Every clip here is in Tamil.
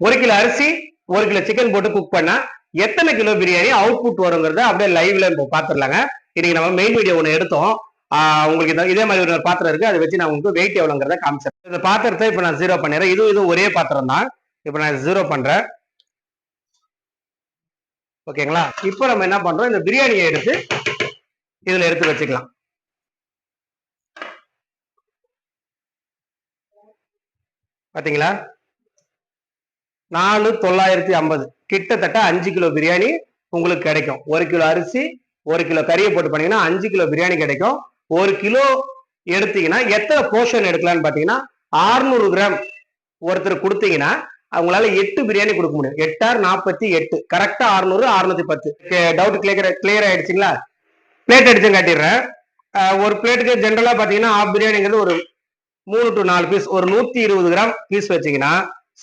ஒரு கிலோ அரிசி ஒரு கிலோ சிக்கன் போட்டு குக் பண்ணா எத்தனை கிலோ பிரியாணி அவுட்புட் வருங்கிறத அப்படியே லைவ்ல பாத்துடலாங்க இன்னைக்கு நம்ம மெயின் வீடியோ ஒன்று எடுத்தோம். உங்களுக்கு இந்த- இதே மாதிரி ஒரு பாத்திரம் இருக்கு. அதை வச்சு நான் உங்களுக்கு வெயிட் எவ்வளோங்கிறத காமிச்சேன் இந்த பாத்திரத்தை இப்போ நான் ஜீரோ பண்ணிடுறேன். இதுவும் இதுவும் ஒரே பாத்திரம் தான். இப்போ நான் ஜீரோ பண்றேன். ஓகேங்களா? இப்போ நம்ம என்ன பண்றோம்? இந்த பிரியாணியை எடுத்து இதுல எடுத்து வச்சுக்கலாம். பாத்தீங்களா? நாலு தொள்ளாயிரத்தி ஐம்பது. கிட்டத்தட்ட அஞ்சு கிலோ பிரியாணி உங்களுக்கு கிடைக்கும். ஒரு கிலோ அரிசி ஒரு கிலோ கறியை போட்டு பண்ணீங்கன்னா அஞ்சு கிலோ பிரியாணி கிடைக்கும். ஒரு கிலோ எடுத்தீங்கன்னா எத்தனை போர்ஷன் எடுக்கலாம்னு பார்த்தீங்கன்னா 600 கிராம் ஒருத்தர் கொடுத்தீங்கன்னா அவங்களால எட்டு பிரியாணி கொடுக்க முடியும். எட்டார் நாற்பத்தி எட்டு. கரெக்டா அறுநூறு அறுநூத்தி பத்து. டவுட் கிளியர் கிளியர் ஆயிடுச்சுங்களா? பிளேட் அடிச்சு காட்டிடுறேன். ஒரு பிளேட்டுக்கு ஜென்ரலா பாத்தீங்கன்னா ஆஃப் பிரியாணிங்கிறது ஒரு மூணு டு நாலு பீஸ் ஒரு நூத்தி இருபது கிராம் பீஸ் வச்சீங்கன்னா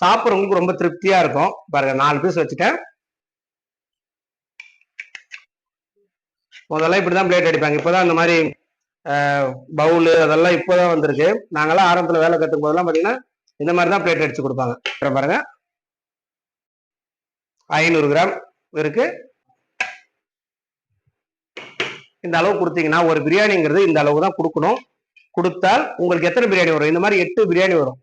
சாப்பிட்றவங்களுக்கு ரொம்ப திருப்தியா இருக்கும். பாருங்க நாலு பீஸ் வச்சுட்டேன். முதல்ல இப்படிதான் பிளேட் அடிப்பாங்க. இப்போதான் இந்த மாதிரி பவுலு அதெல்லாம் இப்போதான் வந்திருக்கு. நாங்களாம் ஆரம்பத்தில் வேலை கற்றுக்கும் போதெல்லாம் பார்த்தீங்கன்னா இந்த மாதிரி தான் பிளேட் அடிச்சு கொடுப்பாங்க. அப்புறம் பாருங்க. ஐநூறு கிராம் இருக்கு. இந்த அளவு கொடுத்தீங்கன்னா ஒரு பிரியாணிங்கிறது இந்த அளவு தான் கொடுக்கணும். கொடுத்தால் உங்களுக்கு எத்தனை பிரியாணி வரும்? இந்த மாதிரி எட்டு பிரியாணி வரும்.